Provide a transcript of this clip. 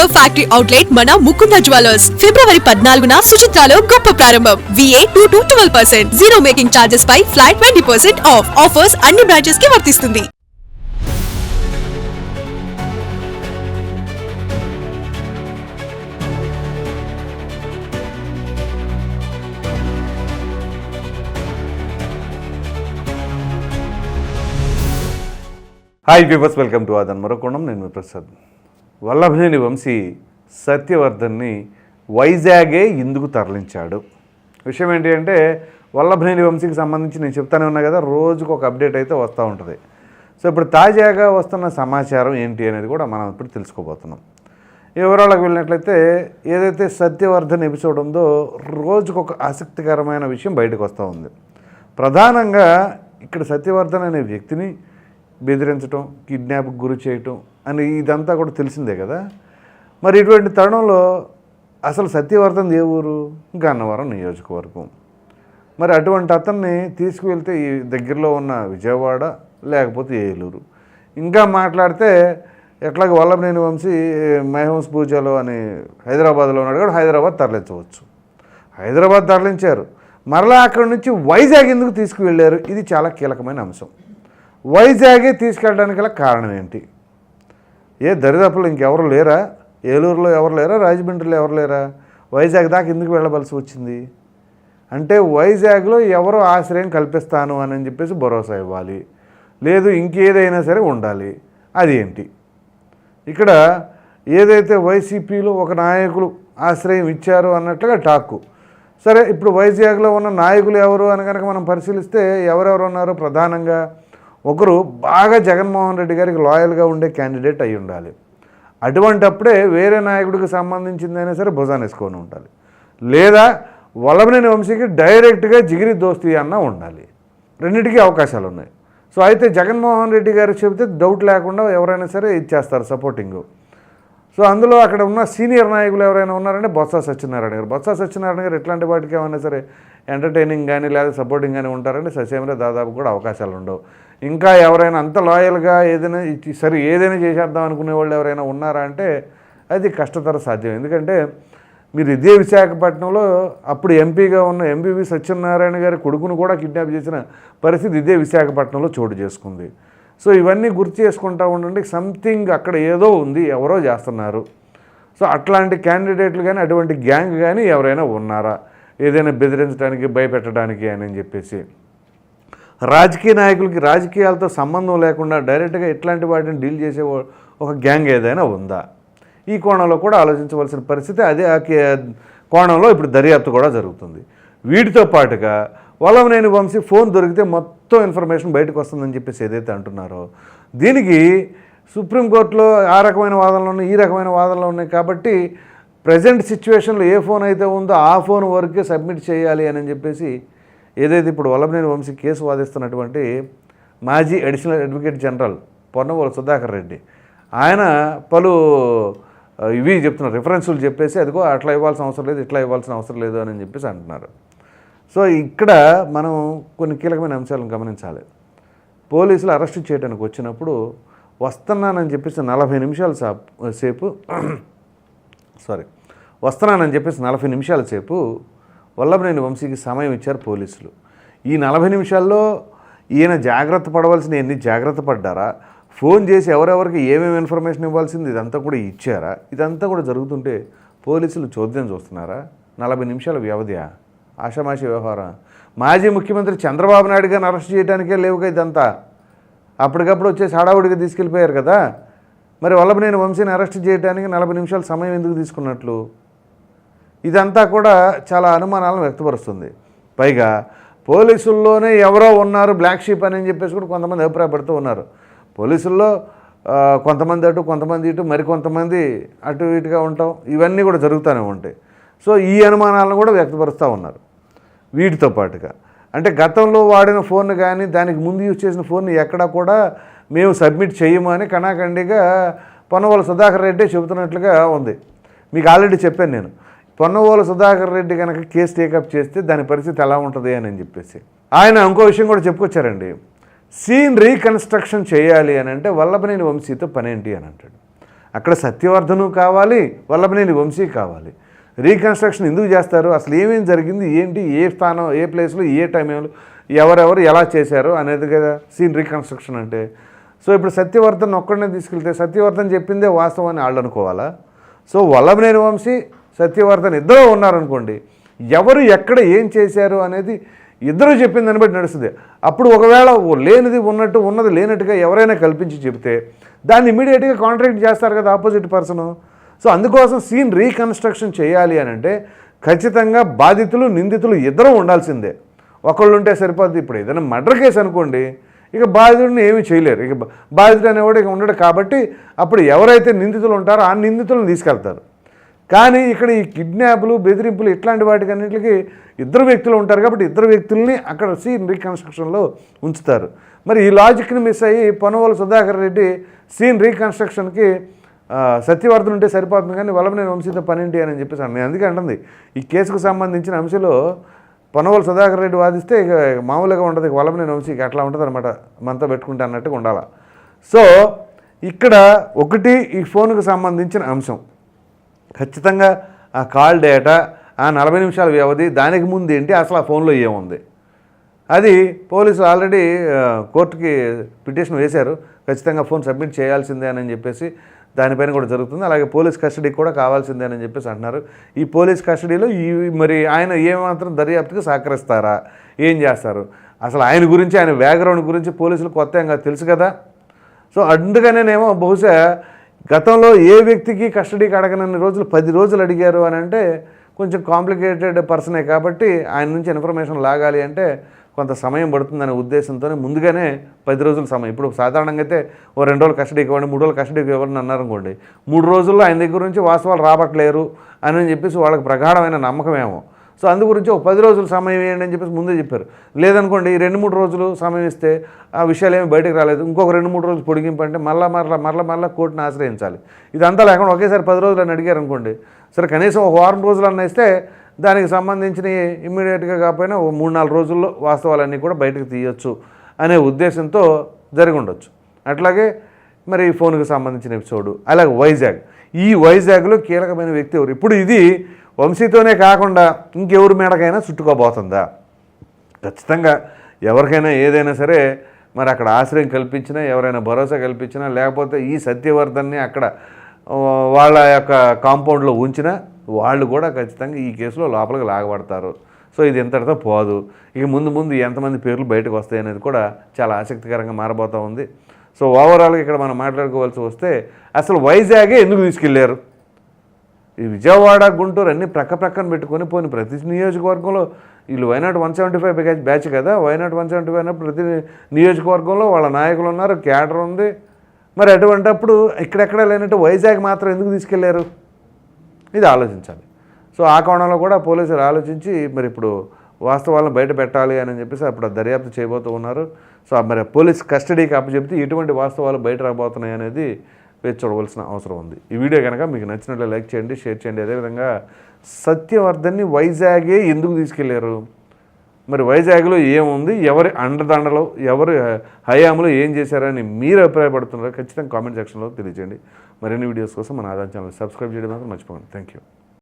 Flower factory outlet మన Mukunda jewellers ఫిబ్రవరి పద్నాలుగున సుచిత్రాలో గొప్ప ప్రారంభం. VA two to twelve percent zero making charges pi flat twenty percent off offers అన్ని బ్రాంచెస్కి వర్తిస్తుంది. హాయ్ వ్యూవర్స్ వెల్కమ్ టు ఆదన్ మరో కోణం నేను ప్రసాద్. వల్లభనేని వంశీ సత్యవర్ధన్ని వైజాగే ఇందుకు తరలించాడు. విషయం ఏంటి అంటే వల్లభనేని వంశీకి సంబంధించి నేను చెప్తానే ఉన్నా కదా రోజుకు ఒక అప్డేట్ అయితే వస్తూ ఉంటుంది. సో ఇప్పుడు తాజాగా వస్తున్న సమాచారం ఏంటి అనేది కూడా మనం ఇప్పుడు తెలుసుకోబోతున్నాం. వివరాలకు వెళ్ళినట్లయితే ఏదైతే సత్యవర్ధన్ ఎపిసోడ్ ఉందో రోజుకొక ఆసక్తికరమైన విషయం బయటకు వస్తూ ఉంది. ప్రధానంగా ఇక్కడ సత్యవర్ధన్ అనే వ్యక్తిని బెదిరించడం కిడ్నాప్కి గురి చేయటం అని ఇదంతా కూడా తెలిసిందే కదా. మరి ఇటువంటి తరుణంలో అసలు సత్యవర్ధన్ ఏ ఊరు? గన్నవరం నియోజకవర్గం. మరి అటువంటి అతన్ని తీసుకువెళ్తే ఈ దగ్గరలో ఉన్న విజయవాడ లేకపోతే ఏలూరు. ఇంకా మాట్లాడితే ఎట్లాగ వల్లభనేని వంశీ మహవంశ పూజలు అని హైదరాబాద్లో ఉన్నాడు కూడా హైదరాబాద్ తరలించవచ్చు. హైదరాబాద్ తరలించారు. మరలా అక్కడి నుంచి వైజాగ్ ఎందుకు తీసుకువెళ్ళారు? ఇది చాలా కీలకమైన అంశం. వైజాగే తీసుకెళ్ళడానికి గల కారణం ఏంటి? ఏ దరిదాపులు ఇంకెవరు లేరా? ఏలూరులో ఎవరు లేరా? రాజమండ్రిలో ఎవరు లేరా? వైజాగ్ దాకా ఎందుకు వెళ్ళవలసి వచ్చింది? అంటే వైజాగ్లో ఎవరు ఆశ్రయం కల్పిస్తాను అని చెప్పేసి భరోసా ఇవ్వాలి. లేదు ఇంకేదైనా సరే ఉండాలి. అది ఏంటి? ఇక్కడ ఏదైతే వైసీపీలో ఒక నాయకులు ఆశ్రయం ఇచ్చారు అన్నట్లుగా టాక్కు సరే ఇప్పుడు వైజాగ్లో ఉన్న నాయకులు ఎవరు అని కనుక మనం పరిశీలిస్తే ఎవరెవరు ఉన్నారో ప్రధానంగా ఒకరు బాగా జగన్మోహన్ రెడ్డి గారికి లాయల్గా ఉండే క్యాండిడేట్ అయి ఉండాలి. అటువంటప్పుడే వేరే నాయకుడికి సంబంధించిందైనా సరే భుజాన్ని వేసుకొని ఉండాలి. లేదా వల్లభనేని వంశీకి డైరెక్ట్గా జిగిరి దోస్తీ అన్న ఉండాలి. రెండింటికి అవకాశాలు ఉన్నాయి. సో అయితే జగన్మోహన్ రెడ్డి గారు చెబితే డౌట్ లేకుండా ఎవరైనా సరే ఇచ్చేస్తారు సపోర్టింగ్. సో అందులో అక్కడ ఉన్న సీనియర్ నాయకులు ఎవరైనా ఉన్నారంటే బొత్స సత్యనారాయణ గారు. బొత్స సత్యనారాయణ గారు ఎట్లాంటి వాటికి ఏమైనా సరే ఎంటర్టైనింగ్ కానీ లేదా సపోర్టింగ్ కానీ ఉంటారంటే ససేమిలో దాదాపు కూడా అవకాశాలు ఉండవు. ఇంకా ఎవరైనా అంత లాయల్గా ఏదైనా సరే ఏదైనా చేసేద్దాం అనుకునే వాళ్ళు ఎవరైనా ఉన్నారా అంటే అది కష్టతర సాధ్యం. ఎందుకంటే మీరు ఇదే విశాఖపట్నంలో అప్పుడు ఎంపీగా ఉన్న ఎంపీవి సత్యనారాయణ గారి కొడుకును కూడా కిడ్నాప్ చేసిన పరిస్థితి ఇదే విశాఖపట్నంలో చోటు చేసుకుంది. సో ఇవన్నీ గుర్తు చేసుకుంటా ఉండండి. సంథింగ్ అక్కడ ఏదో ఉంది ఎవరో చేస్తున్నారు. సో అట్లాంటి క్యాండిడేట్లు కానీ అటువంటి గ్యాంగ్ కానీ ఎవరైనా ఉన్నారా? ఏదైనా బెదిరించడానికి భయపెట్టడానికి అని చెప్పేసి. రాజకీయ నాయకులకి రాజకీయాలతో సంబంధం లేకుండా డైరెక్ట్గా ఇట్లాంటి వాటిని డీల్ చేసే ఒక గ్యాంగ్ ఏదైనా ఉందా? ఈ కోణంలో కూడా ఆలోచించవలసిన పరిస్థితి అదే ఆ కే- కోణంలో ఇప్పుడు దర్యాప్తు కూడా జరుగుతుంది. వీటితో పాటుగా వలవనేని వంశీ ఫోన్ దొరికితే మొత్తం ఇన్ఫర్మేషన్ బయటకు వస్తుందని చెప్పేసి ఏదైతే అంటున్నారో దీనికి సుప్రీంకోర్టులో ఆ రకమైన వాదనలు ఉన్నాయి ఈ రకమైన వాదనలు ఉన్నాయి కాబట్టి ప్రజెంట్ సిచ్యువేషన్లో ఏ ఫోన్ అయితే ఉందో ఆ ఫోన్ వరకే సబ్మిట్ చేయాలి అని చెప్పేసి ఏదైతే ఇప్పుడు వల్లభనేని వంశీ కేసు వాదిస్తున్నటువంటి మాజీ additional advocate general Ponnavolu Sudhakar Reddy ఆయన పలు ఇవి చెప్తున్నారు రిఫరెన్సులు చెప్పేసి అదిగో అట్లా ఇవ్వాల్సిన అవసరం లేదు ఇట్లా ఇవ్వాల్సిన అవసరం లేదు అని చెప్పేసి అంటున్నారు. సో ఇక్కడ మనం కొన్ని కీలకమైన అంశాలను గమనించాలి. పోలీసులు అరెస్ట్ చేయడానికి వచ్చినప్పుడు వస్తున్నానని చెప్పేసి నలభై నిమిషాల సేపు సారీ వస్తున్నానని చెప్పేసి నలభై నిమిషాల సేపు వల్లభనేని వంశీకి సమయం ఇచ్చారు పోలీసులు. ఈ నలభై నిమిషాల్లో ఈయన జాగ్రత్త పడవలసిన ఎన్ని జాగ్రత్త పడ్డారా? ఫోన్ చేసి ఎవరెవరికి ఏమేమి ఇన్ఫర్మేషన్ ఇవ్వాల్సింది ఇదంతా కూడా ఇచ్చారా? ఇదంతా కూడా జరుగుతుంటే పోలీసులు చోద్యం చూస్తున్నారా? నలభై నిమిషాల వ్యవధియా ఆషామాషి వ్యవహారం. మాజీ ముఖ్యమంత్రి చంద్రబాబు నాయుడు గారిని అరెస్ట్ చేయడానికే లేవుగా ఇదంతా? అప్పటికప్పుడు వచ్చేసి హడావుడిగా తీసుకెళ్ళిపోయారు కదా? మరి వల్లభనేని వంశీని అరెస్ట్ చేయడానికి నలభై నిమిషాల సమయం ఎందుకు తీసుకున్నట్లు? ఇదంతా కూడా చాలా అనుమానాలను వ్యక్తపరుస్తుంది. పైగా పోలీసుల్లోనే ఎవరో ఉన్నారు బ్లాక్ షీప్ అని చెప్పేసి కూడా కొంతమంది అభిప్రాయపడుతూ ఉన్నారు. పోలీసుల్లో కొంతమంది అటు కొంతమంది ఇటు మరి కొంతమంది అటు ఇటుగా ఉంటాం. ఇవన్నీ కూడా జరుగుతూనే ఉంటాయి. సో ఈ అనుమానాలను కూడా వ్యక్తపరుస్తూ ఉన్నారు. వీటితో పాటుగా. అంటే గతంలో వాడిన ఫోన్ కానీ దానికి ముందు యూజ్ చేసిన ఫోన్ ఎక్కడా కూడా మేము సబ్మిట్ చేయము అని కణాఖండిగా పొన్నవోలు సుధాకర్ రెడ్డి చెబుతున్నట్లుగా ఉంది. మీకు ఆల్రెడీ చెప్పాను నేను. పొన్నవోలు సుధాకర్ రెడ్డి కనుక కేసు టేకప్ చేస్తే దాని పరిస్థితి ఎలా ఉంటుంది అని చెప్పేసి. ఆయన ఇంకో విషయం కూడా చెప్పుకొచ్చారండి. సీన్ రీకన్స్ట్రక్షన్ చేయాలి అని అంటే వల్లభనేని వంశీతో పనేంటి అని అంటాడు. అక్కడ సత్యవర్ధను కావాలి వల్లభనేని వంశీ కావాలి. రీకన్స్ట్రక్షన్ ఎందుకు చేస్తారు? అసలు ఏమేమి జరిగింది? ఏంటి? ఏ స్థానం ఏ ప్లేస్లో ఏ టైంలో ఎవరెవరు ఎలా చేశారు అనేది కదా సీన్ రీకన్స్ట్రక్షన్ అంటే. సో ఇప్పుడు సత్యవర్ధన్ ఒక్కడనే తీసుకెళ్తే సత్యవర్ధన్ చెప్పిందే వాస్తవం అని వాళ్ళు అనుకోవాలా? సో వల్లభనేని వంశీ సత్యవర్ధన్ ఇద్దరు ఉన్నారనుకోండి ఎవరు ఎక్కడ ఏం చేశారు అనేది ఇద్దరు చెప్పిన దాన్ని బట్టి నడుస్తుంది. అప్పుడు ఒకవేళ ఓ లేనిది ఉన్నట్టు ఉన్నది లేనట్టుగా ఎవరైనా కల్పించి చెప్తే దాన్ని ఇమీడియట్గా కాంట్రాక్ట్ చేస్తారు కదా ఆపోజిట్ పర్సన్. సో అందుకోసం సీన్ రీకన్స్ట్రక్షన్ చేయాలి అని అంటే ఖచ్చితంగా బాధితులు నిందితులు ఇద్దరు ఉండాల్సిందే. ఒకళ్ళు ఉంటే సరిపోద్ది. ఇప్పుడు ఏదైనా మర్డర్ కేసు అనుకోండి ఇక బాధితుడిని ఏమీ చేయలేరు. ఇక బాధితుడు అనేవాడు ఇక ఉండడు కాబట్టి అప్పుడు ఎవరైతే నిందితులు ఉంటారో ఆ నిందితులను తీసుకెళ్తారు. కానీ ఇక్కడ ఈ కిడ్నాప్లు బెదిరింపులు ఇట్లాంటి వాటికన్నింటికి ఇద్దరు వ్యక్తులు ఉంటారు కాబట్టి ఇద్దరు వ్యక్తుల్ని అక్కడ సీన్ రీకన్స్ట్రక్షన్లో ఉంచుతారు. మరి ఈ లాజిక్ని మిస్ అయ్యి పొనవోలు సుధాకర్ రెడ్డి సీన్ రీకన్స్ట్రక్షన్కి సత్యవర్ధన్ ఉంటే సరిపోతుంది కానీ వలమనేని వంశీతో పనేంటి అని చెప్పేసి నేను అందుకే అంటుంది. ఈ కేసుకు సంబంధించిన అంశంలో పనవల సుధాకర్ రెడ్డి వాదిస్తే ఇక మామూలుగా ఉండదు ఇక వలమనేని వంశీకి అట్లా ఉంటుంది అనమాట మనతో పెట్టుకుంటే అన్నట్టుగా ఉండాలి. సో ఇక్కడ ఒకటి ఈ ఫోన్కు సంబంధించిన అంశం. ఖచ్చితంగా ఆ కాల్ డేటా ఆ నలభై నిమిషాల వ్యవధి దానికి ముందు ఏంటి? అసలు ఆ ఫోన్లో ఏముంది? అది పోలీసులు ఆల్రెడీ కోర్టుకి పిటిషన్ వేశారు. ఖచ్చితంగా ఫోన్ సబ్మిట్ చేయాల్సిందే అని చెప్పేసి దానిపైన కూడా జరుగుతుంది. అలాగే పోలీస్ కస్టడీకి కూడా కావాల్సిందే అని చెప్పేసి అంటున్నారు. ఈ పోలీస్ కస్టడీలో ఈ మరి ఆయన ఏమాత్రం దర్యాప్తుకు సహకరిస్తారా? ఏం చేస్తారు? అసలు ఆయన గురించి ఆయన బ్యాక్గ్రౌండ్ గురించి పోలీసులు కొత్త తెలుసు కదా? సో అందుకనేనేమో బహుశా గతంలో ఏ వ్యక్తికి కస్టడీకి అడగనన్ని రోజులు పది రోజులు అడిగారు అని అంటే కొంచెం కాంప్లికేటెడ్ పర్సనే కాబట్టి ఆయన నుంచి ఇన్ఫర్మేషన్ లాగాలి అంటే కొంత సమయం పడుతుందనే ఉద్దేశంతోనే ముందుగానే పది రోజుల సమయం. ఇప్పుడు సాధారణంగా అయితే ఓ రెండు రోజులు కస్టడీకి ఇవ్వండి మూడు రోజులు కస్టడీకి ఇవ్వండి అన్నారనుకోండి మూడు రోజుల్లో ఆయన దగ్గర నుంచి వాస్తవాలు రాబట్టలేరు అని చెప్పేసి వాళ్ళకి ప్రగాఢమైన నమ్మకమేమో. సో అందు గురించి ఒక పది రోజులు సమయం ఇవ్వండి అని చెప్పేసి ముందే చెప్పారు. లేదనుకోండి ఈ రెండు మూడు రోజులు సమయం ఇస్తే ఆ విషయాలు ఏమి బయటకు రాలేదు. ఇంకొక రెండు మూడు రోజులు పొడిగింపు అంటే మళ్ళా మరలా మరలా మరలా కోర్టును ఆశ్రయించాలి. ఇదంతా లేకుండా ఒకేసారి పది రోజులు అని అడిగారు అనుకోండి సరే కనీసం ఒక వారం రోజులు అన్న ఇస్తే దానికి సంబంధించిన ఇమ్మీడియట్గా కాకపోయినా ఒక మూడు నాలుగు రోజుల్లో వాస్తవాలన్నీ కూడా బయటకు తీయొచ్చు అనే ఉద్దేశంతో జరిగి ఉండొచ్చు. అట్లాగే మరి ఈ ఫోన్కి సంబంధించిన ఎపిసోడు అలాగే వైజాగ్. ఈ వైజాగ్లో కీలకమైన వ్యక్తి ఎవరు? ఇప్పుడు ఇది వంశీతోనే కాకుండా ఇంకెవరి మేడకైనా చుట్టుకోబోతుందా? ఖచ్చితంగా ఎవరికైనా ఏదైనా సరే మరి అక్కడ ఆశ్రయం కల్పించినా ఎవరైనా భరోసా కల్పించినా లేకపోతే ఈ సత్యవర్ధన్ని అక్కడ వాళ్ళ యొక్క కాంపౌండ్లో ఉంచినా వాళ్ళు కూడా ఖచ్చితంగా ఈ కేసులో లోపలికి లాగబడతారు. సో ఇది ఇంతటితో పోదు. ఇక ముందు ముందు ఎంతమంది పేర్లు బయటకు వస్తాయి అనేది కూడా చాలా ఆసక్తికరంగా మారబోతూ ఉంది. సో ఓవరాల్గా ఇక్కడ మనం మాట్లాడుకోవాల్సి వస్తే అసలు వైజాగే ఎందుకు తీసుకెళ్ళారు? ఈ విజయవాడ గుంటూరు అన్ని ప్రక్క ప్రక్కన పెట్టుకొని పోని ప్రతి నియోజకవర్గంలో వీళ్ళు why not one seventy five batch batch కదా why not one seventy five ప్రతి నియోజకవర్గంలో వాళ్ళ నాయకులు ఉన్నారు క్యాడర్ ఉంది. మరి అటువంటప్పుడు ఇక్కడెక్కడ లేనట్టు వైజాగ్ మాత్రం ఎందుకు తీసుకెళ్ళారు? ఇది ఆలోచించాలి. సో ఆ కోణంలో కూడా పోలీసులు ఆలోచించి మరి ఇప్పుడు వాస్తవాలను బయట పెట్టాలి అని చెప్పేసి అప్పుడు దర్యాప్తు చేయబోతూ ఉన్నారు. సో మరి పోలీస్ కస్టడీకి అప్పచెప్తే ఎటువంటి వాస్తవాలు బయట రాబోతున్నాయి అనేది వేచి చూడవలసిన అవసరం ఉంది. ఈ వీడియో కనుక మీకు నచ్చినట్లు లైక్ చేయండి షేర్ చేయండి. అదేవిధంగా సత్యవర్ధన్ని వైజాగే ఎందుకు తీసుకెళ్ళారు? మరి వైజాగ్లో ఏముంది? ఎవరి అండదండలో? ఎవరి హయాంలో ఏం చేశారని మీరు అభిప్రాయపడుతున్నారో ఖచ్చితంగా కామెంట్ సెక్షన్లో తెలియజేయండి. మరిన్ని వీడియోస్ కోసం మన ఆదాయం ఛానల్ సబ్స్క్రైబ్ చేయడం మాత్రం మర్చిపోకండి. Thank you